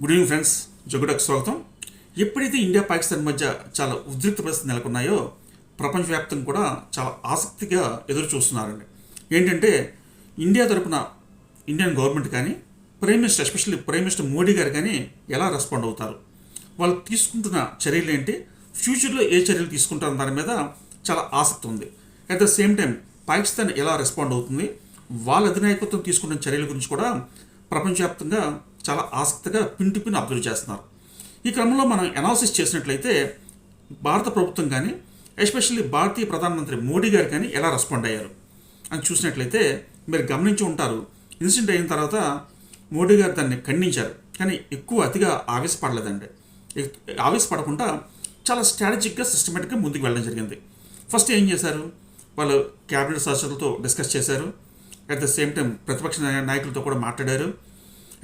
Good evening friends జగుడకు స్వాగతం. ఎప్పుడైతే India Pakistan మధ్య చాలా ఉద్రిక్త పరిస్థితి నెలకొన్నాయో ప్రపంచవ్యాప్తంగా కూడా చాలా ఆసక్తిగా ఎదురు చూస్తున్నారండి ఏంటంటే ఇండియా తరపున ఇండియన్ గవర్నమెంట్ కానీ prime minister especially prime minister Modi garu కానీ ఎలా రెస్పాండ్ అవుతారు? వాళ్ళు తీసుకుంటున్న చర్యలు ఏంటి? ఫ్యూచర్లో ఏ చర్యలు తీసుకుంటారన్న దాని మీద చాలా ఆసక్తి ఉంది. At the same time Pakistan ఎలా రెస్పాండ్ అవుతుంది? వాళ్ళ అధినాయకత్వం తీసుకున్న చర్యల గురించి కూడా ప్రపంచవ్యాప్తంగా చాలా ఆసక్తిగా పిన్ టు పిన్ అబ్జర్వ్ చేస్తున్నారు. ఈ క్రమంలో మనం అనాలిసిస్ చేసినట్లయితే భారత ప్రభుత్వం కానీ ఎస్పెషల్లీ భారతీయ ప్రధానమంత్రి మోడీ గారు కానీ ఎలా రెస్పాండ్ అయ్యారు? అని చూసినట్లయితే మీరు గమనించి ఉంటారు ఇన్సిడెంట్ అయిన తర్వాత మోడీ గారు దాన్ని ఖండించారు. కానీ ఎక్కువ అతిగా ఆవేశపడలేదండి. ఆవేశపడకుండా చాలా స్ట్రాటజిక్గా సిస్టమేటిక్గా ముందుకు వెళ్ళడం జరిగింది. ఫస్ట్ ఏం చేశారు? వాళ్ళు క్యాబినెట్ సదస్సులతో డిస్కస్ చేశారు. అట్ ద సేమ్ టైం ప్రతిపక్ష నాయ- నాయకులతో కూడా మాట్లాడారు.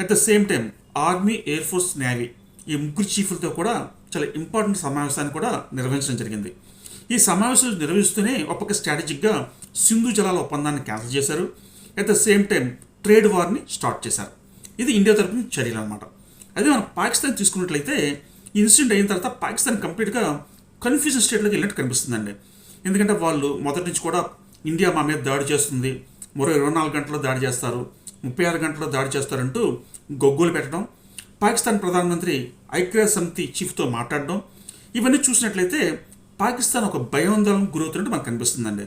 At the same time army air force navy ఈ ముగ్గురు చీఫ్లతో కూడా చాలా ఇంపార్టెంట్ సమావేశాన్ని కూడా నిర్వహించడం జరిగింది. ఈ సమావేశం నిర్వహిస్తూనే ఒక్కొక్క స్ట్రాటజిక్గా సింధు జలాల ఒప్పందాన్ని క్యాన్సిల్ చేశారు. At the same time trade వార్ని start చేశారు. ఇది ఇండియా తరపున చర్యలు అనమాట అదే మనం పాకిస్తాన్ తీసుకున్నట్లయితే ఇన్సిడెంట్ అయిన తర్వాత పాకిస్తాన్ కంప్లీట్గా కన్ఫ్యూజన్ స్టేట్లోకి వెళ్ళినట్టు కనిపిస్తుందండి. ఎందుకంటే వాళ్ళు మొదటి నుంచి కూడా ఇండియా మా మీద దాడి చేస్తుంది. మరో ఇరవై నాలుగు గంటల్లో దాడి చేస్తారు. ముప్పై ఆరు గంటల్లో దాడి చేస్తారంటూ గొగ్గోలు పెట్టడం పాకిస్తాన్ ప్రధానమంత్రి ఐక్యరాజ్య సమితి చీఫ్తో మాట్లాడడం ఇవన్నీ చూసినట్లయితే పాకిస్తాన్ ఒక భయాందోళన గురవుతున్నట్టు మనకు కనిపిస్తుందండి.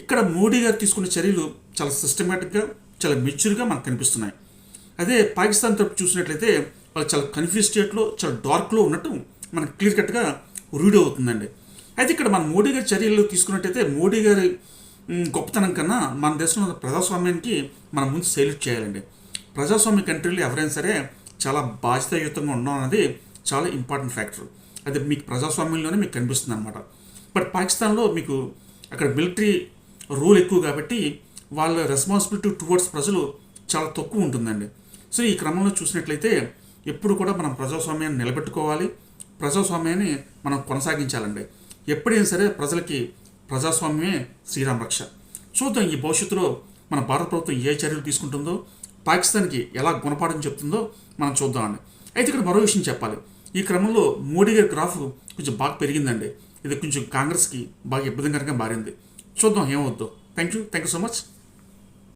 ఇక్కడ మోడీ గారు తీసుకున్న చర్యలు చాలా సిస్టమేటిక్గా చాలా మెచ్యూర్గా మనకు కనిపిస్తున్నాయి. అదే పాకిస్తాన్ తరపు చూసినట్లయితే వాళ్ళు చాలా కన్ఫ్యూజ్ స్టేట్లో చాలా డార్క్లో ఉన్నట్టు మనకు క్లియర్ కట్గా రూఢి అవుతుందండి. అయితే ఇక్కడ మన మోడీ గారి చర్యలు తీసుకున్నట్టయితే మోడీ గారి గొప్పతనం కన్నా మన దేశంలో ఉన్న ప్రజాస్వామ్యానికి మనం ముందు సెల్యూట్ చేయాలండి. ప్రజాస్వామ్య కంట్రీలో ఎవరైనా సరే చాలా బాధ్యతాయుతంగా ఉండడం అనేది చాలా ఇంపార్టెంట్ ఫ్యాక్టర్ అది మీకు ప్రజాస్వామ్యంలోనే మీకు కనిపిస్తుంది అనమాట బట్ పాకిస్తాన్లో మీకు అక్కడ మిలిటరీ రూల్ ఎక్కువ కాబట్టి వాళ్ళ రెస్పాన్సిబిలిటీ టువర్డ్స్ ప్రజలు చాలా తక్కువ ఉంటుందండి. సో ఈ క్రమంలో చూసినట్లయితే ఎప్పుడు కూడా మనం ప్రజాస్వామ్యాన్ని నిలబెట్టుకోవాలి. ప్రజాస్వామ్యాన్ని మనం కొనసాగించాలండి. ఎప్పుడైనా సరే ప్రజలకి ప్రజాస్వామ్యమే శ్రీరామ రక్ష. చూద్దాం ఈ భవిష్యత్తులో మన భారత ప్రభుత్వం ఏ చర్యలు తీసుకుంటుందో పాకిస్తాన్కి ఎలా గుణపాఠం చెప్తుందో మనం చూద్దామండి అయితే ఇక్కడ మరో విషయం చెప్పాలి. ఈ క్రమంలో మోడీ గారి గ్రాఫ్ కొంచెం బాగా పెరిగిందండి. ఇది కొంచెం కాంగ్రెస్కి బాగా ఇబ్బందికరంగా మారింది. చూద్దాం ఏమవుద్దో. Thank you thank you so much